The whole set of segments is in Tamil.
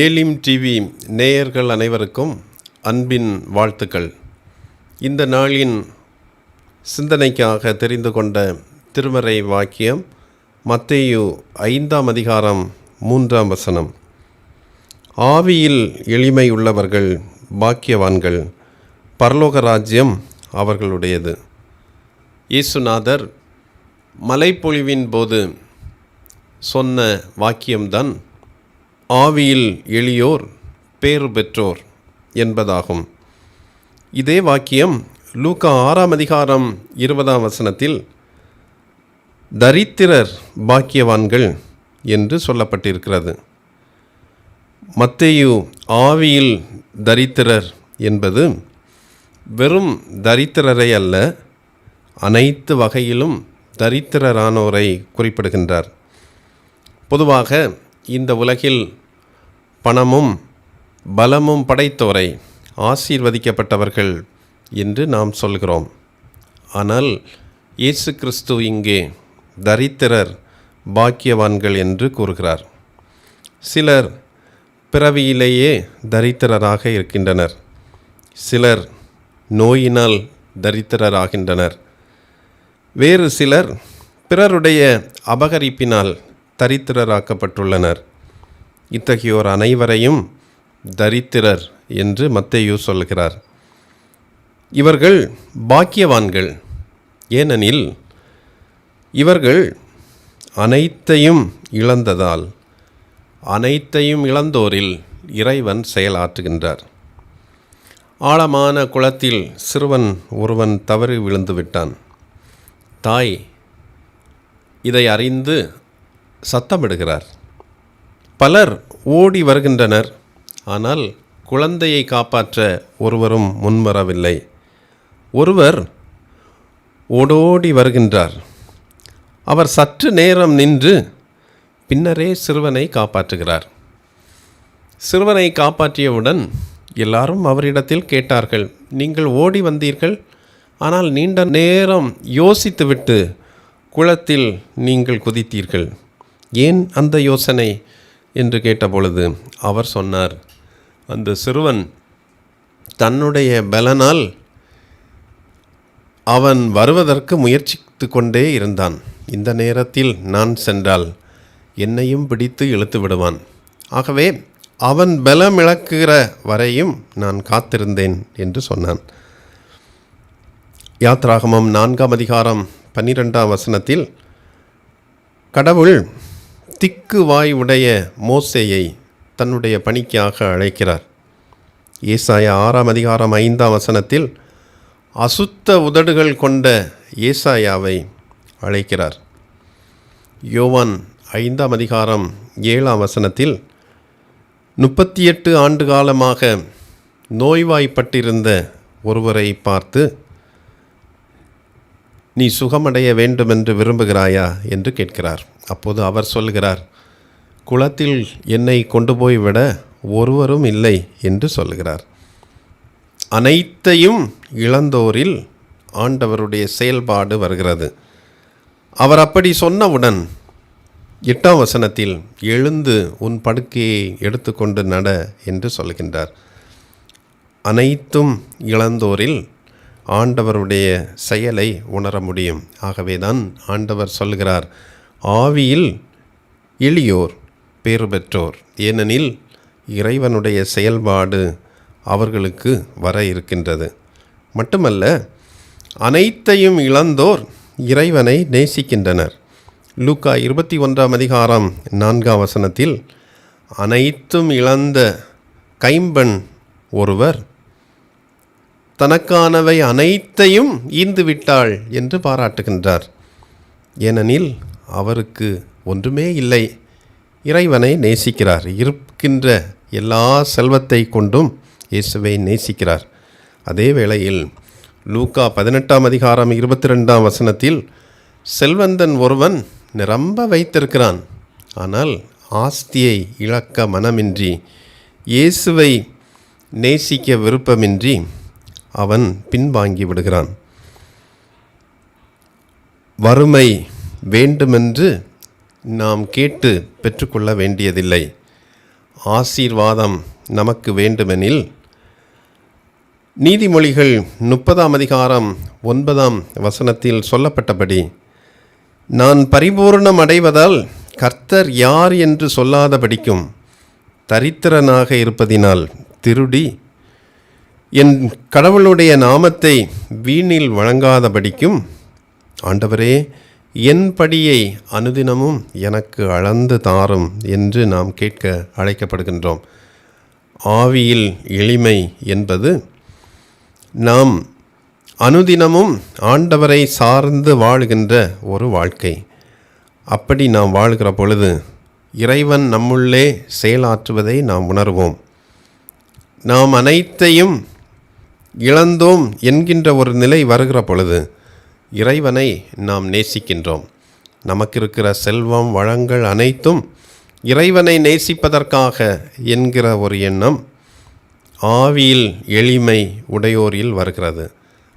ஏலிம் டிவி நேயர்கள் அனைவருக்கும் அன்பின் வாழ்த்துக்கள். இந்த நாளின் சிந்தனைக்காக தெரிந்து கொண்ட திருமறை வாக்கியம் மத்தேயு ஐந்தாம் அதிகாரம் மூன்றாம் வசனம். ஆவியில் எளிமை உள்ளவர்கள் பாக்கியவான்கள் பரலோக ராஜ்யம் அவர்களுடையது. இயேசுநாதர் மலைப்பொழிவின் போது சொன்ன வாக்கியம்தான் ஆவியில் எளியோர் பேறு பெற்றோர் என்பதாகும். இதே வாக்கியம் லூக்கா ஆறாம் அதிகாரம் இருபதாம் வசனத்தில் தரித்திரர் பாக்கியவான்கள் என்று சொல்லப்பட்டிருக்கிறது. மத்தேயு ஆவியில் தரித்திரர் என்பது வெறும் தரித்திரரை அல்ல அனைத்து வகையிலும் தரித்திரரானோரை குறிப்பிடுகின்றார். பொதுவாக இந்த உலகில் பணமும் பலமும் படைத்தோரை ஆசீர்வதிக்கப்பட்டவர்கள் என்று நாம் சொல்கிறோம். ஆனால் இயேசு கிறிஸ்து இங்கே தரித்திரர் பாக்கியவான்கள் என்று கூறுகிறார். சிலர் பிறவியிலேயே தரித்திரராக இருக்கின்றனர். சிலர் நோயினால் தரித்திரராகின்றனர். வேறு சிலர் பிறருடைய அபகரிப்பினால் தரித்திரராக்கப்பட்டுள்ளனர். இத்தகையோர் அனைவரையும் தரித்திரர் என்று மத்தேயு சொல்கிறார். இவர்கள் பாக்கியவான்கள். ஏனெனில் இவர்கள் அனைத்தையும் இழந்ததால் அனைத்தையும் இழந்தோரில் இறைவன் செயலாற்றுகின்றார். ஆழமான குளத்தில் சிறுவன் ஒருவன் தவறி விழுந்து விட்டான். தாய் இதை அறிந்து சத்தமிடுகிறார். பலர் ஓடி வருகின்றனர். ஆனால் குழந்தையை காப்பாற்ற ஒருவரும் முன்வரவில்லை. ஒருவர் ஓடோடி வருகின்றார். அவர் சற்று நேரம் நின்று பின்னரே சிறுவனை காப்பாற்றுகிறார். சிறுவனை காப்பாற்றியவுடன் எல்லாரும் அவரிடத்தில் கேட்டார்கள் நீங்கள் ஓடி வந்தீர்கள்? ஆனால் நீண்ட நேரம் யோசித்துவிட்டு குளத்தில் நீங்கள் குதித்தீர்கள். ஏன் அந்த யோசனை? என்று கேட்டபொழுது அவர் சொன்னார் அந்த சிறுவன் தன்னுடைய பலனால் அவன் வருவதற்கு முயற்சித்து கொண்டே இருந்தான். இந்த நேரத்தில் நான் சென்றால் என்னையும் பிடித்து இழுத்து விடுவான். ஆகவே அவன் பலம் இழக்குகிற வரையும் நான் காத்திருந்தேன் என்று சொன்னான். யாத்ராகமம் நான்காம் அதிகாரம் பன்னிரெண்டாம் வசனத்தில் கடவுள் திக்கு வாய் உடைய மோசையை தன்னுடைய பணிக்காக அழைக்கிறார். ஏசாயா ஆறாம் அதிகாரம் ஐந்தாம் வசனத்தில் அசுத்த உதடுகள் கொண்ட ஏசாயாவை அழைக்கிறார். யோவான் ஐந்தாம் அதிகாரம் ஏழாம் வசனத்தில் முப்பத்தி எட்டு ஆண்டு காலமாக நோய்வாய்ப்பட்டிருந்த ஒருவரை பார்த்து நீ சுகமடைய வேண்டுமென்று விரும்புகிறாயா? என்று கேட்கிறார். அப்போது அவர் சொல்கிறார் குளத்தில் என்னை கொண்டு போய் விட ஒருவரும் இல்லை என்று சொல்கிறார் அனைத்தையும் இழந்தோரில் ஆண்டவருடைய செயல்பாடு வருகிறது. அவர் அப்படி சொன்னவுடன் எட்டாம் வசனத்தில் எழுந்து உன் படுக்கையை எடுத்துக்கொண்டு நட என்று சொல்கின்றார் அனைத்தும் இழந்தோரில் ஆண்டவருடைய செயலை உணர முடியும். ஆகவேதான் ஆண்டவர் சொல்கிறார் ஆவியில் எளியோர் பேறு பெற்றோர் ஏனெனில் இறைவனுடைய செயல்பாடு அவர்களுக்கு வர இருக்கின்றது. மட்டுமல்ல அனைத்தையும் இழந்தோர் இறைவனை நேசிக்கின்றனர். லூக்கா இருபத்தி ஒன்றாம் அதிகாரம் நான்காம் வசனத்தில் அனைத்தும் இழந்த கைம்பெண் ஒருவர் தனக்கானவை அனைத்தையும் ஈந்து விட்டாள் என்று பாராட்டுகின்றார். ஏனெனில் அவருக்கு ஒன்றுமே இல்லை. இறைவனை நேசிக்கிறார். இருக்கின்ற எல்லா செல்வத்தை கொண்டும் இயேசுவை நேசிக்கிறார். அதே வேளையில் லூக்கா பதினெட்டாம் அதிகாரம் இருபத்தி ரெண்டாம் வசனத்தில் செல்வந்தன் ஒருவன் நிரம்ப வைத்திருக்கிறான். ஆனால் ஆஸ்தியை இழக்க மனமின்றி இயேசுவை நேசிக்க விருப்பமின்றி அவன் பின்வாங்கி விடுகிறான். வறுமை வேண்டுமென்று நாம் கேட்டு பெற்றுக்கொள்ள வேண்டியதில்லை. ஆசீர்வாதம் நமக்கு வேண்டுமெனில் நீதிமொழிகள் முப்பதாம் அதிகாரம் ஒன்பதாம் வசனத்தில் சொல்லப்பட்டபடி நான் பரிபூர்ணம் அடைவதால் கர்த்தர் யார் என்று சொல்லாதபடிக்கும் தரித்திரனாக இருப்பதினால் திருடி என் கடவுளுடைய நாமத்தை வீணில் வழங்காதபடிக்கும் ஆண்டவரே என் படியை அனுதினமும் எனக்கு அளந்து தாரும் என்று நாம் கேட்க அழைக்கப்படுகின்றோம். ஆவியில் எளிமை என்பது நாம் அனுதினமும் ஆண்டவரை சார்ந்து வாழுகின்ற ஒரு வாழ்க்கை. அப்படி நாம் வாழ்கிற பொழுது இறைவன் நம்முள்ளே செயலாற்றுவதை நாம் உணர்வோம். நாம் அனைத்தையும் இழந்தோம் என்கின்ற ஒரு நிலை வருகிற பொழுது இறைவனை நாம் நேசிக்கின்றோம். நமக்கு இருக்கிற செல்வம் வளங்கள் அனைத்தும் இறைவனை நேசிப்பதற்காக என்கிற ஒரு எண்ணம் ஆவியில் எளிமை உடையோரில் வருகிறது.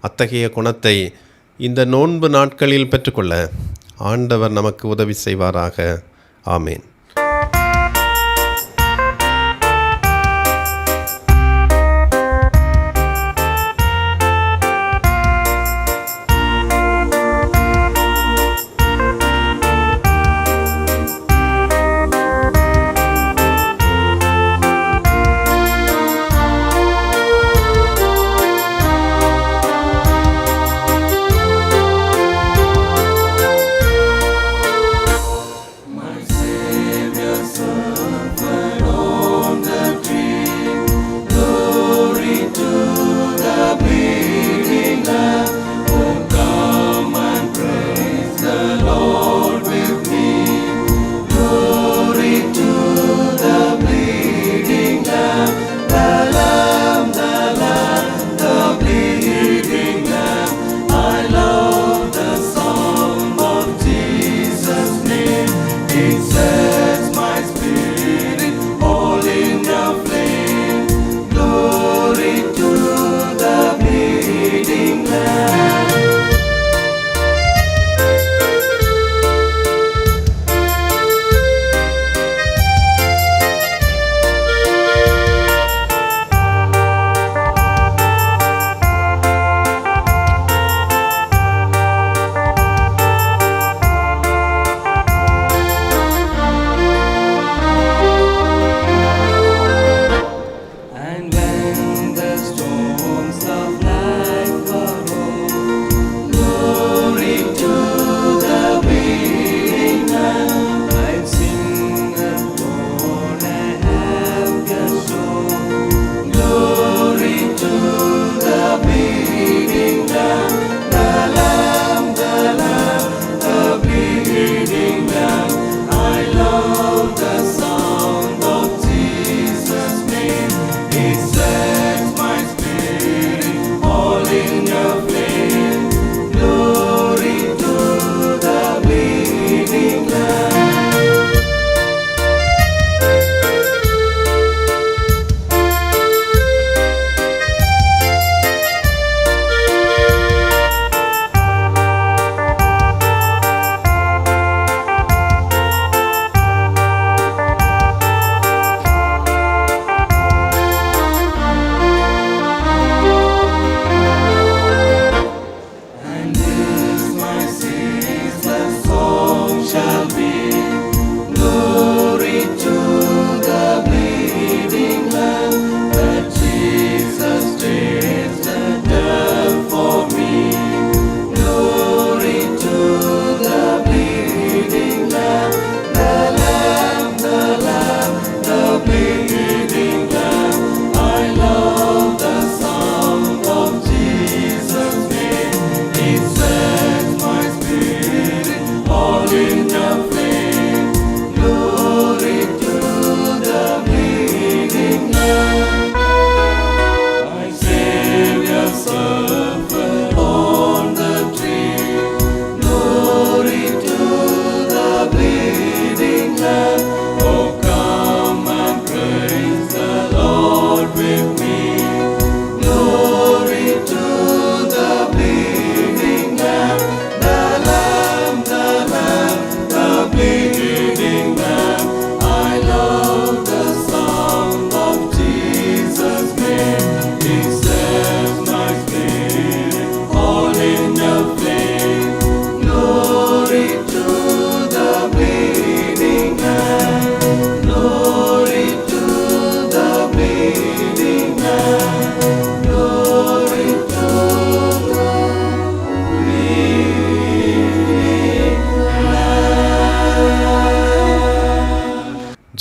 அத்தகைய குணத்தை இந்த நோன்பு நாட்களில் பெற்றுக்கொள்ள ஆண்டவர் நமக்கு உதவி செய்வாராக. ஆமேன்.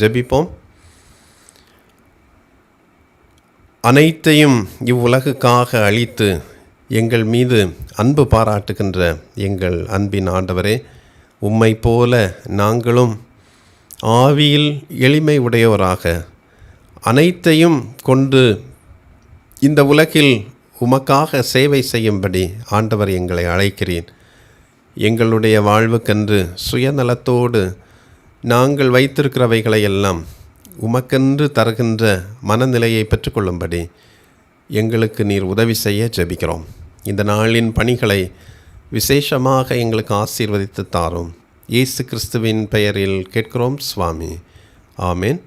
ஜெபிப்போம். அனைத்தையும் இவ்வுலகுக்காக அழித்து எங்கள் மீது அன்பு பாராட்டுகின்ற எங்கள் அன்பின் ஆண்டவரே உம்மை போல நாங்களும் ஆவியில் எளிமை உடையவராக அனைத்தையும் கொண்டு இந்த உலகில் உமக்காக சேவை செய்யும்படி ஆண்டவர் எங்களை அழைக்கிறேன் எங்களுடைய வாழ்வுக்கென்று சுயநலத்தோடு நாங்கள் வைத்திருக்கிறவைகளை எல்லாம் உமக்கென்று தருகின்ற மனநிலையை பெற்றுக்கொள்ளும்படி எங்களுக்கு நீர் உதவி செய்ய ஜெபிக்கிறோம். இந்த நாளின் பணிகளை விசேஷமாக எங்களுக்கு ஆசீர்வதித்து தாரும். இயேசு கிறிஸ்துவின் பெயரில் கேட்கிறோம் சுவாமி. ஆமேன்.